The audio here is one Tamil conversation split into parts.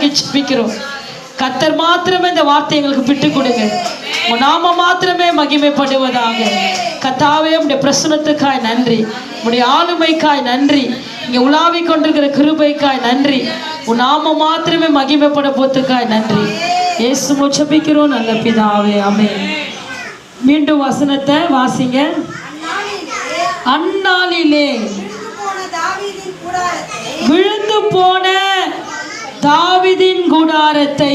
நோக்கி ஜெபிக்கிறோம். கத்தர் மாத்திரமே இந்த வார்த்தை எங்களுக்கு விட்டு கொடுங்க. நாம மாத்திரமே மகிமைப்படுவதாக. கத்தாவே உடைய பிரசனத்துக்காய் நன்றி. உடைய ஆளுமைக்காய் நன்றி. இங்க உலாவிக் கொண்டிருக்கிற கிருபைக்காய் நன்றி. உன் நாம மாத்திரமே மகிமைப்பட போத்துக்காய் நன்றி. இயேசு முச்சபிக்கிறோம் நல்ல பிதாவே. ஆமென். மீண்டும் வசனத்தை வாசிங்க. அந்நாளிலே விழுந்து போன தாவிதின் கூடாரத்தை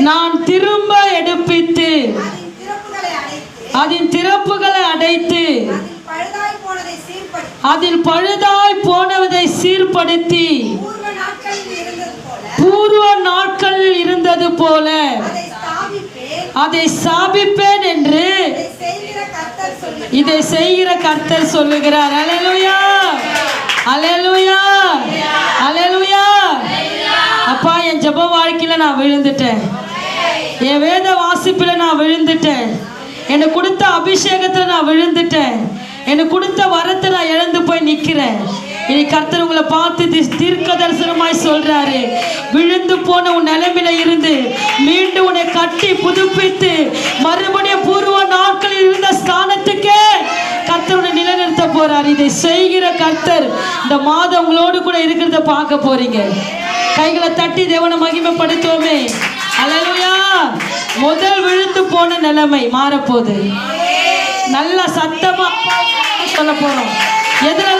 நான் திரும்ப எடுப்பித்து அதன் திறப்புகளை அடைத்து அதில் பழுதாய் போனவதை சீர்படுத்தி பூர்வ நாட்களில் இருந்தது போல அதை சாபிப்பேன் என்று இதை செய்கிற கர்த்தர் சொல்லுகிறார். அலையலுயா அலையலு ஜப வாழ்க்கையில நான் விழுந்துட்டேன். என் வேத வாசிப்புல நான் விழுந்துட்டேன். எனக்கு கொடுத்த அபிஷேகத்துல நான் விழுந்துட்டேன். எனக்கு கொடுத்த வரத்தை நான் இழந்து போய் நிக்கிறேன். இனி கர்த்தர் உங்களை பார்த்து தி- தீர்க்க தரிசனமாய் சொல்றாரு. விழுந்து போன உன் நிலைமையில இருந்து மீண்டும் உன்னை கட்டி புதுப்பித்து மறுபடியும் பூர்வ நாட்களில் இருந்த ஸ்தானத்துக்கே கர்த்தருடைய நிலைநிறுத்த போறார். இதை செய்கிற கர்த்தர் இந்த மாதம் உங்களோடு கூட இருக்கிறத பார்க்க போறீங்க. கைகளை தட்டி தேவனை மகிமைப்படுத்துவோமே. அல்லேலூயா முதல் விழுந்து போன நிலைமை மாறப்போகுது. நல்ல சத்தமா சொல்ல போறோம். எதுல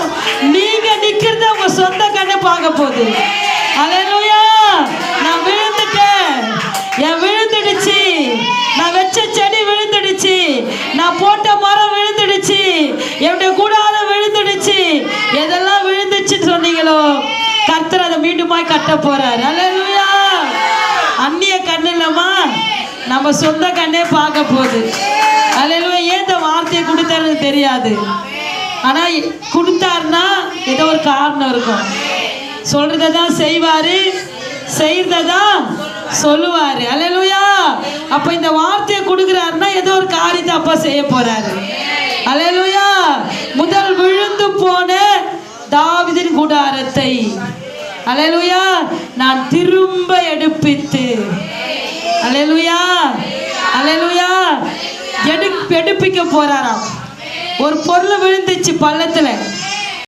லத்தனமா. நீங்க நிக்கிறத உங்க சொந்த கண்ணே பார்க்க போகுது. அல்லேலூயா நான் விழுந்துட்டேன். என் விழுந்துடுச்சு. நான் வச்ச செடி விழுந்துடுச்சு. நான் போட்ட மரம் விழுந்துடுச்சு. என்னுடைய கூடாரம் விழுந்துடுச்சு. எதெல்லாம் விழுந்துச்சுன்னு சொன்னீங்களோ கர்த்தர் அதை மீண்டுமாய் கட்ட போறாரு. அல்லேலூயா அந்நிய கண்ணு இல்லம்மா. நம்ம சொந்த கண்ணே பார்க்க போகுது. அல்லேலூயா ஏன் இந்த வார்த்தையை கொடுத்தாருன்னு தெரியாது. ஆனா கொடுத்தாருன்னா ஏதோ ஒரு காரணம் இருக்கும். சொல்கிறத தான் செய்வாரு செய்யறதை தான் சொல்லுவாரு. அல்லேலூயா! அப்ப இந்த வார்த்தையை கொடுக்குறாருன்னா ஏதோ ஒரு காரியத்தை அப்பா செய்ய போறாரு. அல்லேலூயா! முதல் விழுந்து போன தாவிதின் கூடாரத்தை. அல்லேலூயா! நான் திரும்ப எடுப்பித்து. அல்லேலூயா! அல்லேலூயா! எடு எடுப்பிக்க போறாராம். ஒரு பொருள் விழுந்துச்சு பள்ளத்துல.